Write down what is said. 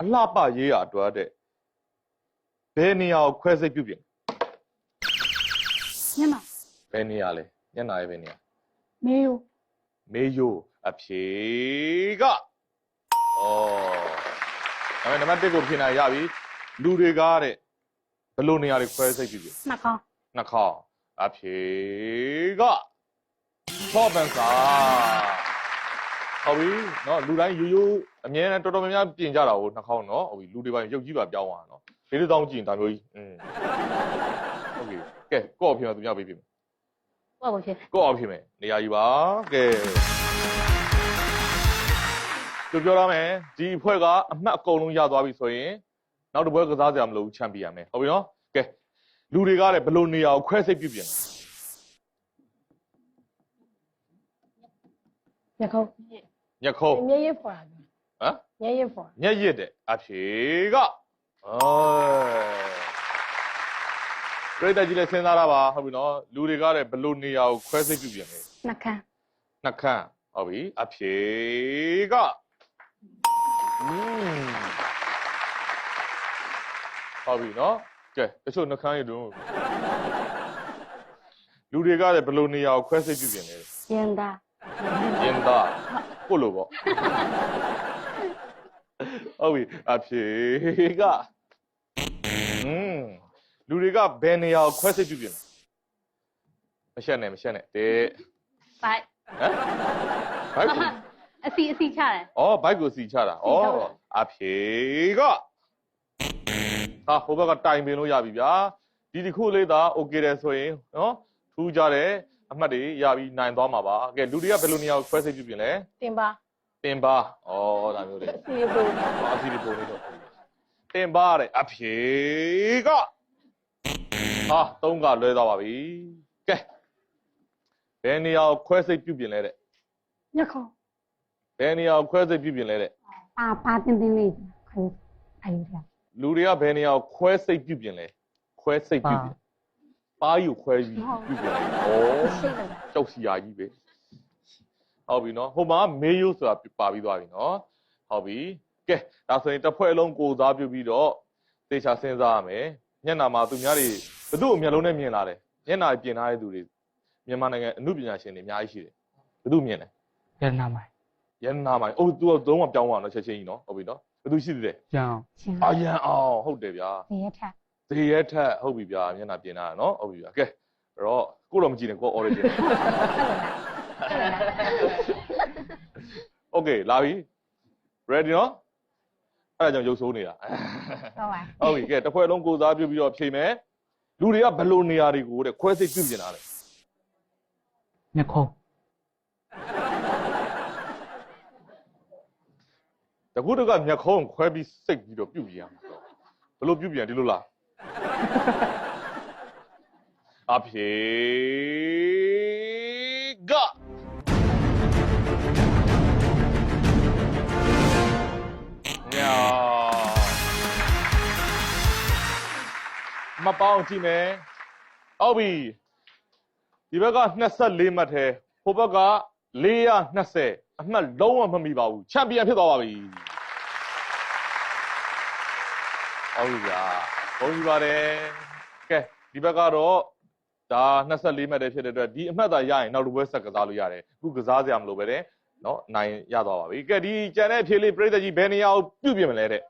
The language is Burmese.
အလှပရေးရအတွက်တဲ့ဘယ်နေရာကိုခွဲစိတ်ပြုပြင်မျက်နှာဘယ်နေရာလဲညနာရဲ့ဘယ်နေရာမေယိုမေယိုအဖြေကဩဒါပေမဲ့နံပါတ်1ကိုပြင်နိုင်ရပြီလူတွေကတဲ့ဘယ်လိုနေရာတွေခွဲစိတ်ပြုပြင်နှာခေါင်းနှာခေါင်းအဖြေကချော့ပန်စာ ဟုတ်ပြီနော်လူတိုင်းယူယူအမြဲတမ်းတော်တော်များများပြင်ကြတာကိုနှာခေါင်းနော်ဟုတ်ပြီလူတွေပိုင်းရုပ်ကြီးပါပြောင်းသွားတာနော်လေးလေးတောင်းကြည့်ရင်ဒါမျိုးကြီးอืมဟုတ်ပြီကဲကော့ပြင်တော့သူများပေးပြင်မယ်ဟုတ်ပါဖြစ်ကော့အောင်ပြင်မယ်နေရာကြီးပါကဲသူပြောရမယ်ဒီအဖွဲ့ကအမှတ်အကုန်လုံးရသွားပြီဆိုရင်နောက်တစ်ပွဲကစားကြရမလို့ချန်ပီယံမယ်ဟုတ်ပြီနော်ကဲလူတွေကလည်းဘယ်လိုနေရာကိုခွဲစိတ်ပြုပြင်လဲညခုံး ညက်ခုံးမျက်ရည်ဖွာတာဟမ်မျက်ရည်ဖွာညက်ရစ်တဲ့အဖြေကအော်ပြိတ္တကြီးလည်းစဉ်းစားရပါဟုတ်ပြီနော်လူတွေကလည်းဘယ်လိုနေရာကိုခွဲစိတ်ပြုပြင်လဲနှာခမ်းနှက်ခမ်းဟုတ်ပြီအဖြေကอืมဟုတ်ပြီနော်ကဲတချို့နှက်ခမ်းရတော့လူတွေကလည်းဘယ်လိုနေရာကိုခွဲစိတ်ပြုပြင်လဲရင်သားရင်သား ကိုလိုပေါ့ဟုတ်ပြီအဖြေကอืมလူတွေကဘယ်နေရာကိုခွဲစိတ်ပြုပြင်လဲမရှက်နဲ့မရှက်နဲ့တေဘိုက်ဟမ်ဘိုက်ကိုအစီအစီချတယ်ဩဘိုက်ကိုစီချတာဩအဖြေကဟာဟိုဘက်ကတိုင်ပင်လို့ရပြီဗျာဒီတစ်ခုလေးသာ okay တယ်ဆိုရင်နော်ထူးကြတယ် အမှတ်တွေရပြီးနိုင်သွားမှာပါကဲလူတွေကဘယ်လိုနေရာကိုခွဲစိတ်ပြုပြင်လဲတင်ပါတင်ပါဩဒါမျိုးတွေအစီအပူအစီဒီပုံလေးတော့တင်ပါတဲ့အဖြေကဟာသုံးကလွဲသွားပါပြီကဲဘယ်နေရာကိုခွဲစိတ်ပြုပြင်လဲတဲ့ညခုံးဘယ်နေရာကိုခွဲစိတ်ပြုပြင်လဲတဲ့ပါပါတင်တင်လေးခိုင်းအယူရလူတွေကဘယ်နေရာကိုခွဲစိတ်ပြုပြင်လဲခွဲစိတ်ပြုပြင် ပါးယူခွဲပြီးပြုပြင်လဲဩရှိတယ်ကြောက်စီယာကြီးပဲဟုတ်ပြီနော်ဟိုမှာမေယိုဆိုတာပါပြီးသွားပြီနော်ဟုတ်ပြီကဲဒါဆိုရင်တစ်ဖွဲ့လုံးကိုစားပြုပြီးတော့သေချာစဉ်းစားရမယ်ညနာမှာသူများတွေဘသူ့ကိုမျက်လုံးနဲ့မြင်လာတယ်ညနာပြင်ထားတဲ့သူတွေမြန်မာနိုင်ငံအမှုပညာရှင်တွေအများကြီးရှိတယ်ဘသူမြင်လဲရတနာမိုင်ရန်နာမိုင်အိုးသူကသုံးကပြောင်းသွားတော့ချက်ချင်းကြီးနော်ဟုတ်ပြီနော်ဘသူရှိသေးတယ်ရန်အောင်ရှင်အာရန်အောင်ဟုတ်တယ်ဗျာဒီရထက် သေရဲထက်ဟုတ်ပြီဗျာမျက်နှာပြင်တာနော်ဟုတ်ပြီဗျာကဲအဲ့တော့ကိုတော့မကြည့်နဲ့ကို origin Okay လာပြီ ready နော်အဲ့ဒါကြောင့်ရုပ်ဆိုးနေတာဟုတ်ပါဟုတ်ပြီကဲတစ်ဖွဲ့လုံးကိုစားပြုပြီးတော့ဖြေမယ်လူတွေကဘယ်လိုနေရာတွေကိုတဲ့ခွဲစိတ်ပြုပြင်တာလဲညခုံးတကူတကမျက်ခုံးခွဲပြီးစိတ်ပြီးတော့ပြုပြင်ရမှာတော့ဘယ်လိုပြုပြင်ဒီလိုလား အဖြေကညာမပေါင်းကြည့်မယ်ဟုတ်ပြီဒီဘက်က24မှတ်ထဲဟိုဘက်က420အမှတ်လုံးဝမမီပါဘူးချန်ပီယံဖြစ်သွားပါပြီ ဟုတ်ပြီဗျာဘုန်းကြီးပါတယ်ကဲဒီဘက်ကတော့ဒါ24မှတ်တည်းဖြစ်တဲ့အတွက်ဒီအမှတ်သာရရင်နောက်တစ်ပွဲဆက်ကစားလို့ရတယ်အခုကစားစရာမလိုပဲတဲ့နော်နိုင်ရသွားပါပြီကဲဒီကြံတဲ့အဖြေလေးပြိတ္တကြီးဘယ်နေရာကိုပြုတ်ပြင်မလဲတဲ့